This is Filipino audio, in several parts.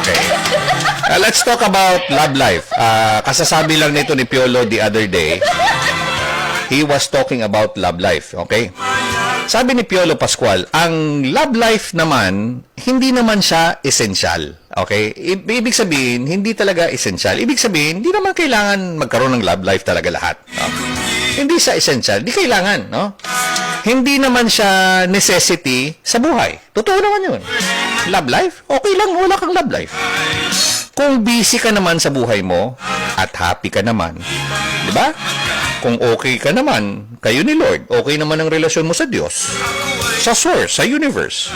Okay. Uh, let's talk about love life. Uh, kasasabi lang nito ni Piolo the other day. He was talking about love life. Okay? Sabi ni Piolo Pascual, ang love life naman, hindi naman siya essential. Okay? I- ibig sabihin, hindi talaga essential. Ibig sabihin, hindi naman kailangan magkaroon ng love life talaga lahat. no? Hindi siya essential. Di kailangan, no? Hindi naman siya necessity sa buhay. Totoo naman yun. Love life? Okay lang, wala kang love life. Kung busy ka naman sa buhay mo at happy ka naman, di ba? Kung okay ka naman, kayo ni Lord, okay naman ang relasyon mo sa Diyos, sa source, sa universe.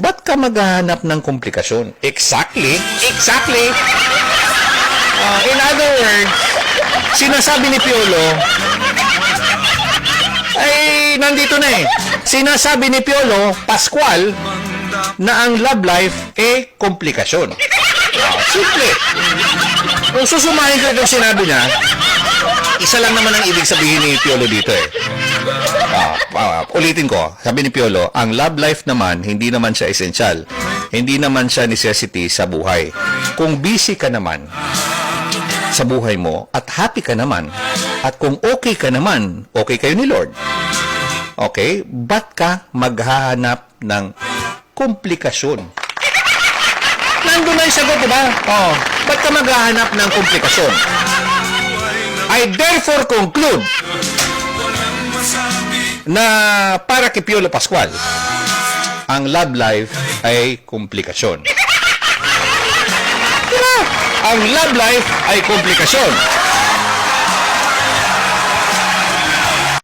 Ba't ka maghahanap ng komplikasyon? Exactly. Exactly. Ah, in other words, sinasabi ni Piolo, nandito na eh. Sinasabi ni Piolo, Pascual, na ang love life eh komplikasyon. Ah, simple. Kung susumahin ko itong sinabi niya, isa lang naman ang ibig sabihin ni Piolo dito eh. Ah, ah, ulitin ko, sabi ni Piolo, ang love life naman, hindi naman siya essential. Hindi naman siya necessity sa buhay. Kung busy ka naman sa buhay mo at happy ka naman, at kung okay ka naman, okay kayo ni Lord. Okay? Ba't ka maghahanap ng komplikasyon? Nandun na yung sagot, di ba? Oh, ba't ka maghahanap ng komplikasyon? I therefore conclude na para kay Piolo Pascual, ang love life ay komplikasyon. Diba? Ang love life ay komplikasyon.